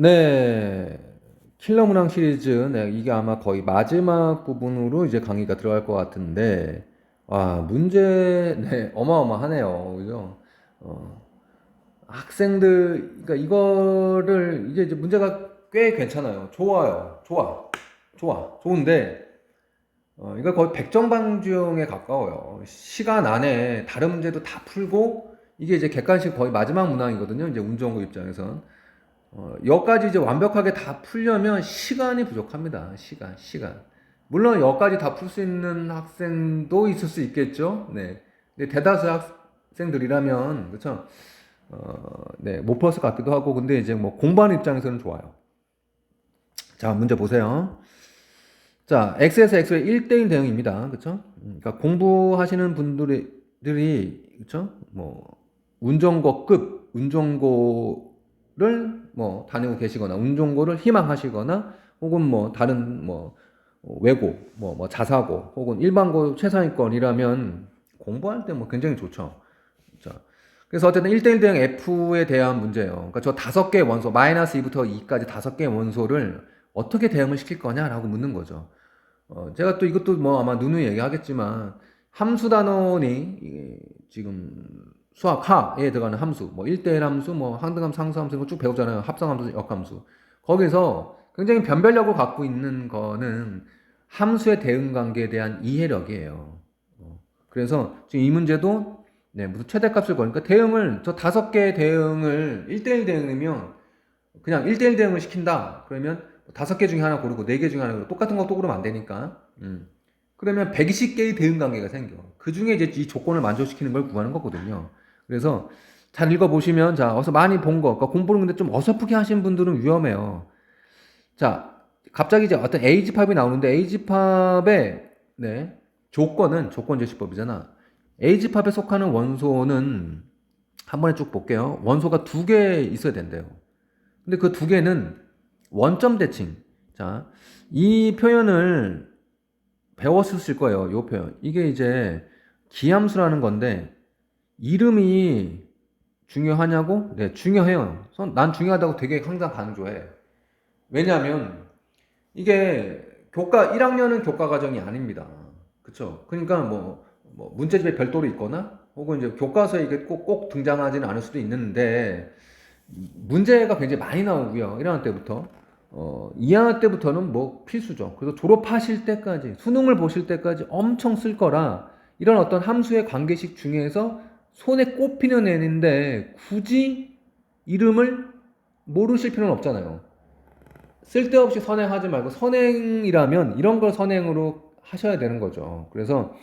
네. 킬러 문항 시리즈, 네, 이게 아마 거의 마지막 부분으로 이제 강의가 들어갈 것 같은데, 와, 문제, 네, 어마어마하네요. 그죠? 어, 학생들, 그러니까 이거를, 이게 이제 문제가 꽤 괜찮아요. 좋아요. 좋아. 좋아. 좋은데, 어, 이거 거의 백정방중에 가까워요. 시간 안에 다른 문제도 다 풀고, 이게 이제 객관식 거의 마지막 문항이거든요. 이제 운전고 입장에선. 어, 여기까지 이제 완벽하게 다 풀려면 시간이 부족합니다. 시간, 시간. 물론 여기까지 다 풀 수 있는 학생도 있을 수 있겠죠. 네. 근데 대다수 학생들이라면, 그쵸? 어, 네, 못 풀었을 것 같기도 하고, 근데 이제 뭐 공부하는 입장에서는 좋아요. 자, 문제 보세요. 자, X에서 X의 1대1 대응입니다. 음, 그러니까 공부하시는 분들이, 들이, 그쵸? 뭐, 운전고급, 운전고를 뭐 다니고 계시거나, 운전고를 희망하시거나, 혹은 뭐 다른 뭐, 외고, 뭐, 뭐 자사고, 혹은 일반고 최상위권이라면 공부할 때 뭐 굉장히 좋죠. 자, 그래서 어쨌든 1대1 대응 F에 대한 문제예요. 그러니까 저 다섯 개의 원소, 마이너스 2부터 2까지 다섯 개의 원소를 어떻게 대응을 시킬 거냐라고 묻는 거죠. 어, 제가 또 이것도 뭐 아마 누누이 얘기하겠지만 함수 단원이 지금 수학 하에 들어가는 함수, 뭐 1대1 함수, 뭐 항등함수, 상수함수 이거 쭉 배우잖아요. 합성함수, 역함수. 거기서 굉장히 변별력을 갖고 있는 거는 함수의 대응 관계에 대한 이해력이에요. 어, 그래서 지금 이 문제도 네, 무슨 최대값을 거니까 대응을 저 다섯 개의 대응을 1대1 대응이면 그냥 1대1 대응을 시킨다. 그러면 다섯 개 중에 하나 고르고 네 개 중에 하나 고르고 똑같은 거 또 고르면 안 되니까. 음. 그러면 120개의 대응 관계가 생겨. 그 중에 이제 이 조건을 만족시키는 걸 구하는 거거든요. 그래서 잘 읽어보시면, 자, 어서 많이 본 거, 그러니까 공부를 근데 좀 어설프게 하신 분들은 위험해요. 자, 갑자기 이제 어떤 A집합이 나오는데 A집합의, 네, 조건은 조건 제시법이잖아. A집합에 속하는 원소는 한 번에 쭉 볼게요. 원소가 두 개 있어야 된대요. 근데 그 두 개는 원점 대칭. 자, 이 표현을 배웠을 거예요. 이 표현. 이게 이제 기함수라는 건데 이름이 중요하냐고? 네, 중요해요. 선- 난 중요하다고 되게 항상 강조해. 왜냐하면 이게 교과 1학년은 교과 과정이 아닙니다. 그쵸? 그러니까 뭐, 뭐 문제집에 별도로 있거나 혹은 이제 교과서에 이게 꼭, 꼭 등장하지는 않을 수도 있는데 문제가 굉장히 많이 나오고요. 1학년 때부터. 어, 2학년 때부터는 뭐 필수죠. 그래서 졸업하실 때까지, 수능을 보실 때까지 엄청 쓸 거라 이런 어떤 함수의 관계식 중에서 손에 꼽히는 애인데 굳이 이름을 모르실 필요는 없잖아요. 쓸데없이 선행하지 말고 선행이라면 이런 걸 선행으로 하셔야 되는 거죠. 그래서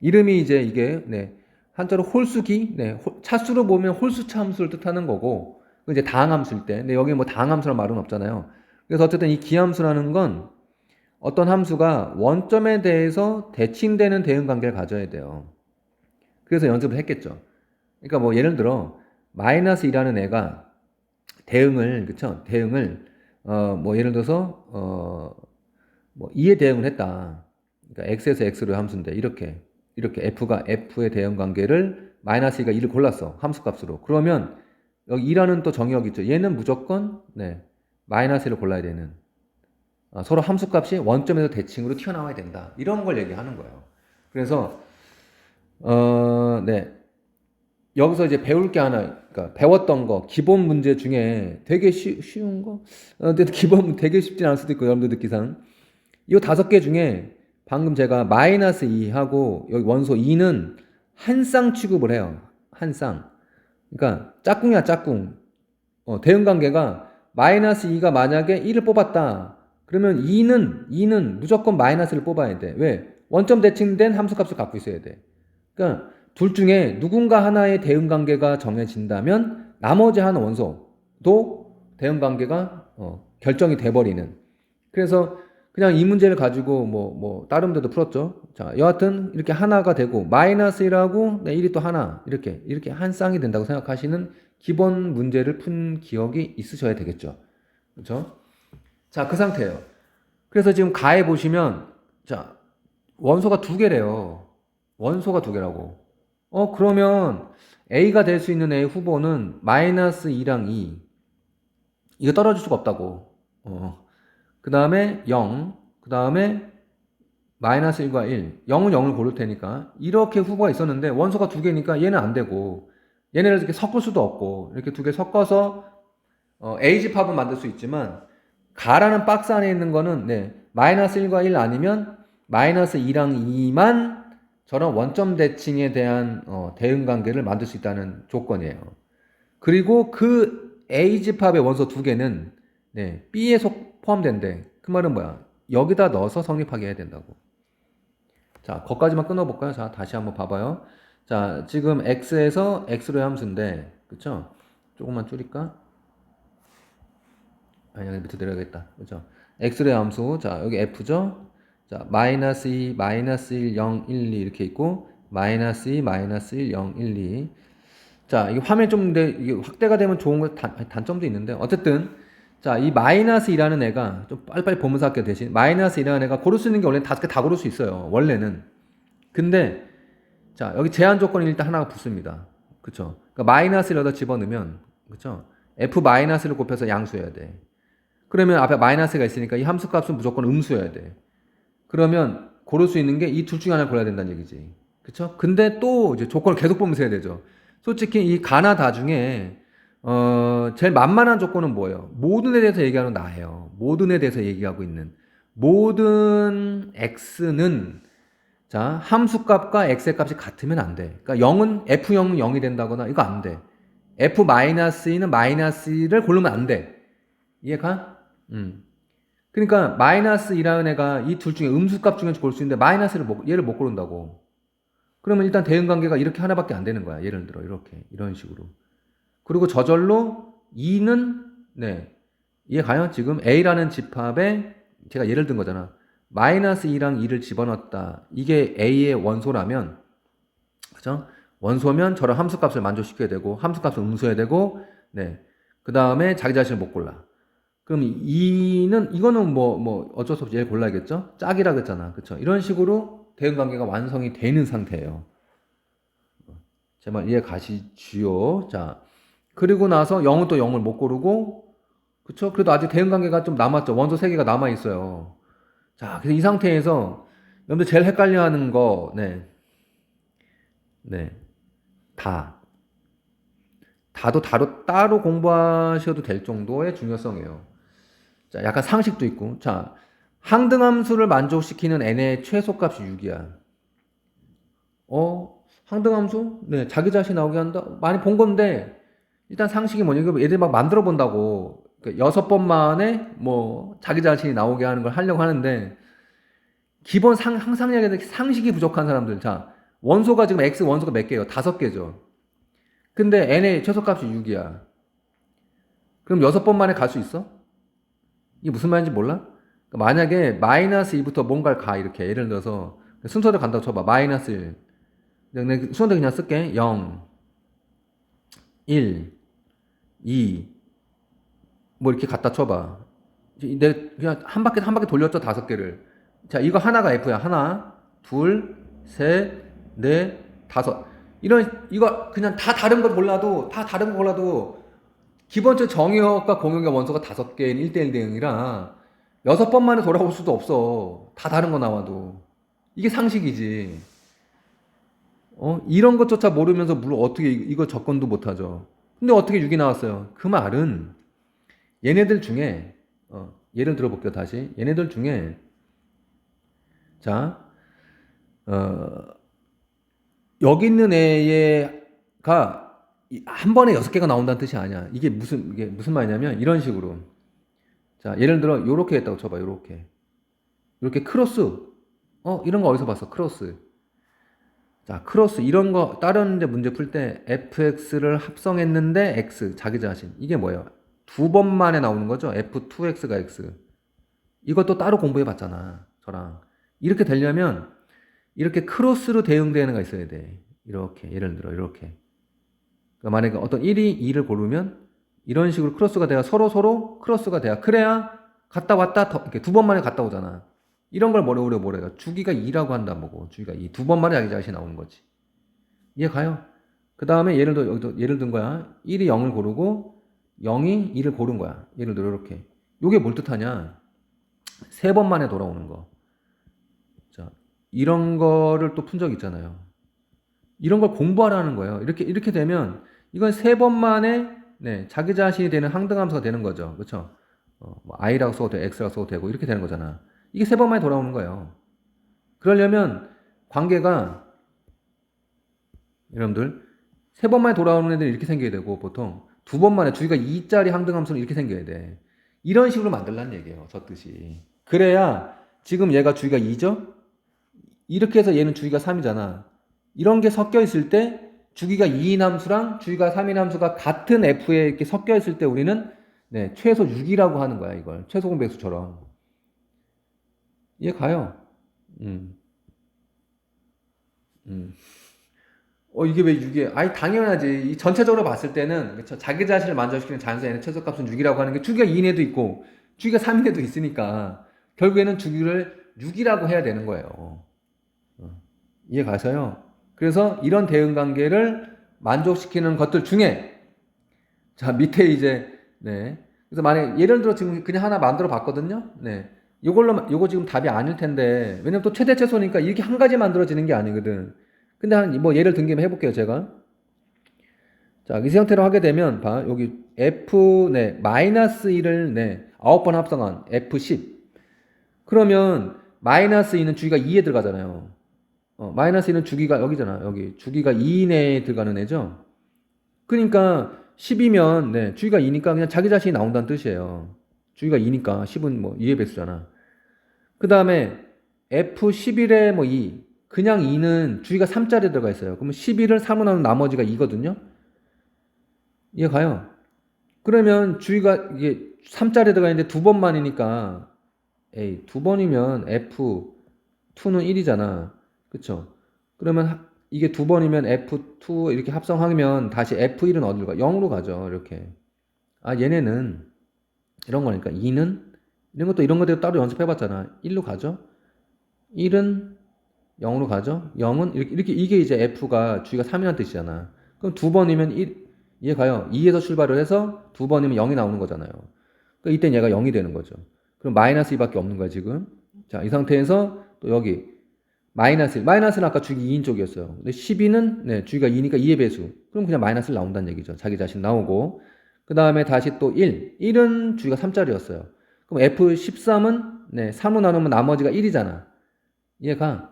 이름이 이제 이게 네, 한자로 홀수기, 네, 홀- 차수로 보면 홀수차 함수를 뜻하는 거고 그 이제 다항함수일 때, 근데 여기 뭐 다항함수란 말은 없잖아요. 그래서 어쨌든 이 기함수라는 건 어떤 함수가 원점에 대해서 대칭되는 대응 관계를 가져야 돼요. 그래서 연습을 했겠죠. 그러니까 뭐 예를 들어 마이너스 2라는 애가 대응을 그쵸? 대응을 어 뭐 예를 들어서 어뭐 2에 대응을 했다. 그러니까 x에서 x로 함수인데 이렇게 이렇게 f가 f의 대응 관계를 마이너스 2가 2를 골랐어. 함수 값으로. 그러면 여기 2라는 또 정의역 있죠. 얘는 무조건 네. 마이너스 1을 골라야 되는 어, 서로 함수 값이 원점에서 대칭으로 튀어나와야 된다. 이런 걸 얘기하는 거예요. 그래서 어, 네. 여기서 이제 배울 게 하나, 그러니까 배웠던 거, 기본 문제 중에 되게 쉬, 쉬운 거? 어, 근데 기본 되게 쉽진 않을 수도 있고, 여러분들 듣기상. 이 다섯 개 중에 방금 제가 마이너스 2하고 여기 원소 2는 한 쌍 취급을 해요. 한 쌍. 그러니까 짝꿍이야, 짝꿍. 어, 대응 관계가 마이너스 2가 만약에 1을 뽑았다. 그러면 2는, 2는 무조건 마이너스를 뽑아야 돼. 왜? 원점 대칭된 함수값을 갖고 있어야 돼. 그러니까 둘 중에 누군가 하나의 대응 관계가 정해진다면 나머지 한 원소도 대응 관계가 어, 결정이 돼버리는. 그래서 그냥 이 문제를 가지고 뭐, 뭐, 다른 데도 풀었죠. 자, 여하튼 이렇게 하나가 되고, 마이너스 1하고, 네, 1이 또 하나, 이렇게, 이렇게 한 쌍이 된다고 생각하시는 기본 문제를 푼 기억이 있으셔야 되겠죠. 그렇죠? 자, 그 상태예요. 그래서 지금 가에 보시면, 자, 원소가 두 개래요. 원소가 두 개라고. 어, 그러면 A가 될 수 있는 A 후보는 마이너스 2랑 2. 이거 떨어질 수가 없다고. 어. 그 다음에 0, 그 다음에 마이너스 1과 1. 0은 0을 고를 테니까. 이렇게 후보가 있었는데 원소가 두 개니까 얘는 안 되고 얘네를 이렇게 섞을 수도 없고 이렇게 두 개 섞어서 어, A집합은 만들 수 있지만 가라는 박스 안에 있는 거는 네, 마이너스 1과 1 아니면 마이너스 2랑 2만 저런 원점 대칭에 대한 어, 대응 관계를 만들 수 있다는 조건이에요. 그리고 그 A 집합의 원소 두 개는 네, B에 속 포함된대. 그 말은 뭐야? 여기다 넣어서 성립하게 해야 된다고. 자, 거까지만 끊어볼까요? 자, 다시 한번 봐봐요. 자, 지금 x에서 x로의 함수인데, 그쵸? 조금만 줄일까? 아니, 여기 밑에 내려야겠다. 그죠? x로의 함수. 자, 여기 f죠? 자, 마이너스 2, 마이너스 1, 0, 1, 2 이렇게 있고, 마이너스 2, 마이너스 1, 0, 1, 2. 자, 이게 화면 좀, 이게 확대가 되면 좋은 거, 단, 단점도 있는데, 어쨌든, 자, 이 마이너스 2라는 애가, 좀 빨리빨리 보면서 할게요, 대신. 마이너스 2라는 애가 고를 수 있는 게 원래 다섯 개 다 고를 수 있어요. 원래는. 근데, 자, 여기 제한 조건이 일단 하나가 붙습니다. 그쵸? 그러니까 마이너스를 여기다 집어넣으면, 그쵸? f 마이너스를 곱해서 양수해야 돼. 그러면 앞에 마이너스가 있으니까 이 함수 값은 무조건 음수여야 돼. 그러면 고를 수 있는 게 이 둘 중에 하나를 골라야 된다는 얘기지. 그쵸? 근데 또 이제 조건을 계속 보면서 해야 되죠. 솔직히 이 가나 다 중에 어, 제일 만만한 조건은 뭐예요? 모든 에 대해서 얘기하는 나예요. 모든 에 대해서 얘기하고 있는 모든 x는 자 함수값과 x의 값이 같으면 안 돼. 그러니까 0은 f0은 0이 된다거나 이거 안 돼. f 마이너스는 마이너스를 고르면 안 돼. 이해가? 음. 그러니까 마이너스 2라는 애가 이 둘 중에 음수값 중에서 고를 수 있는데 마이너스를 못, 얘를 못 고른다고. 그러면 일단 대응 관계가 이렇게 하나밖에 안 되는 거야. 예를 들어 이렇게 이런 식으로. 그리고 저절로 2는 네 이해 가요? 지금 A라는 집합에 제가 예를 든 거잖아. 마이너스 2랑 2를 집어넣었다. 이게 A의 원소라면 그죠? 원소면 저런 함수값을 만족시켜야 되고 함수값을 음수해야 되고 네. 그 다음에 자기 자신을 못 골라. 그럼 2는 이거는 뭐뭐 어쩔 수 없이 얘를 골라야겠죠? 짝이라 그랬잖아. 그쵸 이런 식으로 대응 관계가 완성이 되는 상태예요. 제발 이해 가시지요. 자, 그리고 나서 0은 또 0을 못 고르고, 그쵸? 그래도 아직 대응 관계가 좀 남았죠. 원소 3개가 남아 있어요. 자, 그래서 이 상태에서 여러분들 제일 헷갈려 하는 거, 네. 네. 다. 다도 다로, 따로 공부하셔도 될 정도의 중요성이에요. 자, 약간 상식도 있고. 자, 항등함수를 만족시키는 n의 최소값이 6이야. 어? 항등함수? 네, 자기 자신 나오게 한다? 많이 본 건데, 일단 상식이 뭐냐, 이거 애들 막 만들어 본다고. 그러니까 여섯 번 만에 뭐 자기 자신이 나오게 하는 걸 하려고 하는데, 기본 상, 항상 얘기하는 상식이 부족한 사람들. 자, 원소가 지금 x 원소가 몇 개예요? 다섯 개죠. 근데 n의 최소값이 6이야. 그럼 여섯 번 만에 갈 수 있어? 이게 무슨 말인지 몰라? 그러니까 만약에 마이너스 2부터 뭔가를 가, 이렇게. 예를 들어서 순서대로 간다고 쳐봐. 마이너스 1. 내가 순서대로 그냥 쓸게. 0. 1, 2, 뭐 이렇게 갖다 쳐봐. 내 그냥 한 바퀴 한 바퀴 돌렸죠 다섯 개를. 자 이거 하나가 F야. 하나, 둘, 셋, 넷, 다섯. 이런 이거 그냥 다 다른 걸 몰라도 다 다른 거 몰라도 기본적 정의역과 공역의 원소가 다섯 개인 1대1 대응이라 여섯 번 만에 돌아올 수도 없어. 다 다른 거 나와도. 이게 상식이지. 어? 이런 것조차 모르면서 물론 어떻게 이- 이거 접근도 못하죠. 근데 어떻게 6이 나왔어요? 그 말은 얘네들 중에 어, 예를 들어볼게요 다시 얘네들 중에 자 어, 여기 있는 애가 이- 한 번에 여섯 개가 나온다는 뜻이 아니야. 이게 무슨 이게 무슨 말이냐면 이런 식으로 자 예를 들어 요렇게 했다고 쳐봐 요렇게 요렇게 크로스 어 이런 거 어디서 봤어 크로스 자, 크로스 이런 거 다른 데 문제 풀 때 fx를 합성했는데 x 자기 자신 이게 뭐예요? 두 번 만에 나오는 거죠. f2x가 x. 이것도 따로 공부해 봤잖아. 저랑. 이렇게 되려면 이렇게 크로스로 대응되는 애가 있어야 돼. 이렇게 예를 들어 이렇게. 그러니까 만약에 어떤 1이 2를 고르면 이런 식으로 크로스가 돼야 서로 서로 크로스가 돼야 그래야 갔다 왔다 더 이렇게 두 번 만에 갔다 오잖아. 이런 걸 뭐래 우려 뭐래요? 주기가 2라고 한다 뭐고 주기가 2. 두 번 만에 자기 자신이 나오는 거지. 이해 가요? 그 다음에 예를 들어 여기도 예를 든 거야. 1이 0을 고르고 0이 2를 고른 거야. 예를 들어 이렇게. 요게 뭘 뜻하냐? 세 번 만에 돌아오는 거. 자, 이런 거를 또 푼 적 있잖아요. 이런 걸 공부하라는 거예요. 이렇게 이렇게 되면 이건 세 번 만에 네, 자기 자신이 되는 항등함수가 되는 거죠. 그렇죠? 어, 뭐 i라고 써도 되고 x라고 써도 되고 이렇게 되는 거잖아. 이게 세 번 만에 돌아오는 거예요. 그러려면 관계가 여러분들 세 번 만에 돌아오는 애들이 이렇게 생겨야 되고 보통 두 번 만에 주기가 2짜리 항등함수는 이렇게 생겨야 돼. 이런 식으로 만들라는 얘기예요. 저 뜻이. 그래야 지금 얘가 주기가 2죠? 이렇게 해서 얘는 주기가 3이잖아. 이런 게 섞여 있을 때 주기가 2인 함수랑 주기가 3인 함수가 같은 F에 이렇게 섞여 있을 때 우리는 네, 최소 6이라고 하는 거야, 이걸. 최소 공배수처럼. 이해 가요? 음. 음. 어, 이게 왜 6이에요? 아니, 당연하지. 이 전체적으로 봤을 때는, 그쵸? 자기 자신을 만족시키는 자연수 n의 최소값은 6이라고 하는 게 주기가 2인 애도 있고, 주기가 3인 애도 있으니까, 결국에는 주기를 6이라고 해야 되는 거예요. 어. 이해 가서요? 그래서 이런 대응 관계를 만족시키는 것들 중에, 자, 밑에 이제, 네. 그래서 만약 예를 들어 지금 그냥 하나 만들어 봤거든요. 네. 요걸로, 요거 지금 답이 아닐 텐데, 왜냐면 또 최대 최소니까 이렇게 한 가지 만들어지는 게 아니거든. 근데 한 뭐 예를 든 김에 해볼게요 제가 자 이 형태로 하게 되면 봐 여기 f 네 마이너스 1을 네 아홉 번 합성한 f10 그러면 마이너스 2는 주기가 2에 들어가잖아요 어, 마이너스 1은 주기가 여기잖아 여기 주기가 2 내에 들어가는 애죠 그러니까 10이면 네 주기가 2니까 그냥 자기 자신이 나온다는 뜻이에요 주기가 2니까 10은 뭐 2의 배수잖아 그 다음에 f11에 뭐 2 그냥 2는 주기가 3짜리 들어가 있어요. 그러면 11을 3으로 나누면 나머지가 2거든요. 이해 가요? 그러면 주기가 이게 3짜리 들어가 있는데 두 번만이니까 에이, 두 번이면 F2는 1이잖아. 그쵸? 그러면 하- 이게 두 번이면 F2 이렇게 합성하면 다시 F1은 어디로 가? 0으로 가죠. 이렇게. 아, 얘네는 이런 거니까 2는 이런 것도 이런 것들 따로 연습해 봤잖아. 1로 가죠. 1은 0으로 가죠? 0은 이렇게, 이렇게 이게 이제 F가 주기가 3이라는 뜻이잖아. 그럼 두 번이면 1, 이해 가요? 2에서 출발을 해서 두 번이면 0이 나오는 거잖아요. 그러니까 이땐 얘가 0이 되는 거죠. 그럼 마이너스 2밖에 없는 거야, 지금. 자, 이 상태에서 또 여기 마이너스 1. 마이너스는 아까 주기 2인 쪽이었어요. 근데 12는 네, 주기가 2니까 2의 배수. 그럼 그냥 마이너스 1 나온다는 얘기죠. 자기 자신 나오고. 그 다음에 다시 또 1. 1은 주기가 3짜리였어요. 그럼 F13은 네, 3으로 나누면 나머지가 1이잖아. 이해가?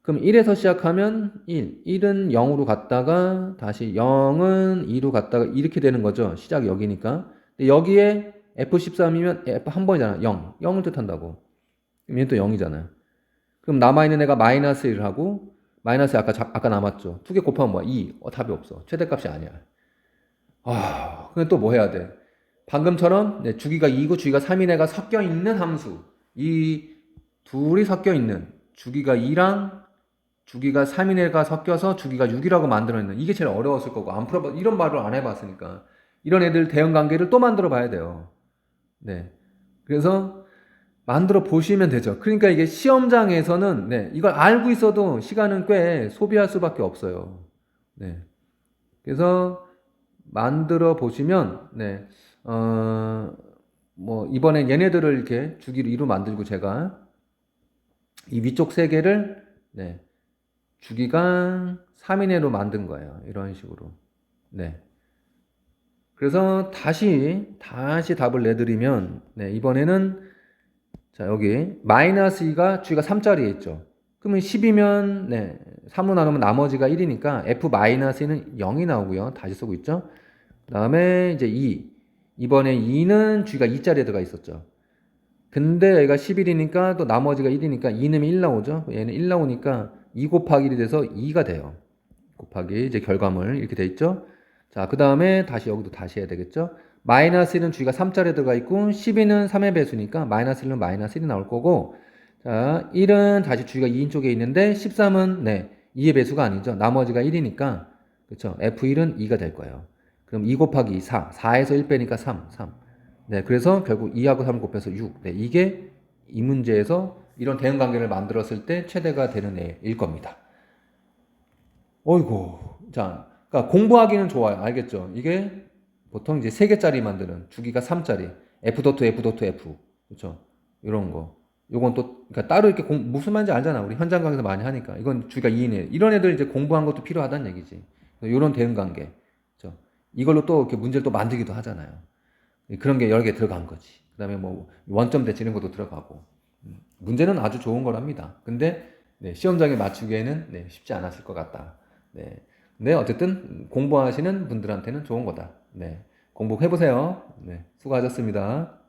그럼 1에서 시작하면 1. 1은 0으로 갔다가 다시 0은 2로 갔다가 이렇게 되는 거죠. 시작이 여기니까. 근데 여기에 F13이면 F 한 번이잖아. 0. 0을 뜻한다고. 얘는 또 0이잖아요. 그럼 남아있는 애가 마이너스 1을 하고 마이너스 아까 자- 아까 남았죠. 두 개 곱하면 뭐야? 2. 어, 답이 없어. 최대값이 아니야. 아, 그럼 또 뭐 해야 돼? 방금처럼 네, 주기가 2고 주기가 3인 애가 섞여 있는 함수. 이 둘이 섞여 있는 주기가 2랑 주기가 3인 애가 섞여서 주기가 6이라고 만들어냈는 이게 제일 어려웠을 거고 안 풀어봐 이런 말을 안 해봤으니까 이런 애들 대응 관계를 또 만들어 봐야 돼요. 네. 그래서 만들어 보시면 되죠. 그러니까 이게 시험장에서는 네, 이걸 알고 있어도 시간은 꽤 소비할 수밖에 없어요. 네. 그래서 만들어 보시면 네. 어, 뭐 이번엔 얘네들을 이렇게 주기로 2로 만들고 제가 이 위쪽 세 개를 네. 주기가 3인회로 만든 거예요. 이런 식으로. 네. 그래서 다시 다시 답을 내드리면 네, 이번에는 자, 여기 마이너스 2가 주기가 3짜리에 있죠. 그러면 10이면 네, 3으로 나누면 나머지가 1이니까 f 마이너스는 0이 나오고요. 다시 쓰고 있죠. 그다음에 이제 2. 이번에 2는 주기가 2짜리에 들어가 있었죠. 근데 얘가 11이니까 또 나머지가 1이니까 2는 1 나오죠. 얘는 1 나오니까 2 곱하기 1이 돼서 2가 돼요. 곱하기 이제 결과물 이렇게 돼 있죠. 자, 그 다음에 다시 여기도 다시 해야 되겠죠. 마이너스 1은 주기가 3짜리 들어가 있고 12는 3의 배수니까 마이너스 1은 마이너스 1이 나올 거고 자, 1은 다시 주기가 2인 쪽에 있는데 13은 네, 2의 배수가 아니죠. 나머지가 1이니까 그렇죠. F1은 2가 될 거예요. 그럼 2 곱하기 4, 4에서 1 빼니까 3, 3. 네, 그래서 결국 2하고 3을 곱해서 6. 네, 이게 이 문제에서 이런 대응 관계를 만들었을 때 최대가 되는 애일 겁니다. 어이고. 자, 그러니까 공부하기는 좋아요. 알겠죠? 이게 보통 이제 세 개짜리 만드는 주기가 3짜리 F 도트 F 도트 F 그렇죠 이런 거. 요건 또 그러니까 따로 이렇게 공, 무슨 말인지 알잖아. 우리 현장 강의에서 많이 하니까. 이건 주기가 2인이에요. 이런 애들 이제 공부한 것도 필요하다는 얘기지. 요런 대응 관계. 그렇죠 이걸로 또 이렇게 문제를 또 만들기도 하잖아요. 그런 게 여러 개 들어간 거지. 그다음에 뭐 원점 대치는 것도 들어가고. 음, 문제는 아주 좋은 거랍니다. 근데 네, 시험장에 맞추기에는 네, 쉽지 않았을 것 같다. 네. 네, 어쨌든 공부하시는 분들한테는 좋은 거다. 네, 공부해보세요. 네, 수고하셨습니다.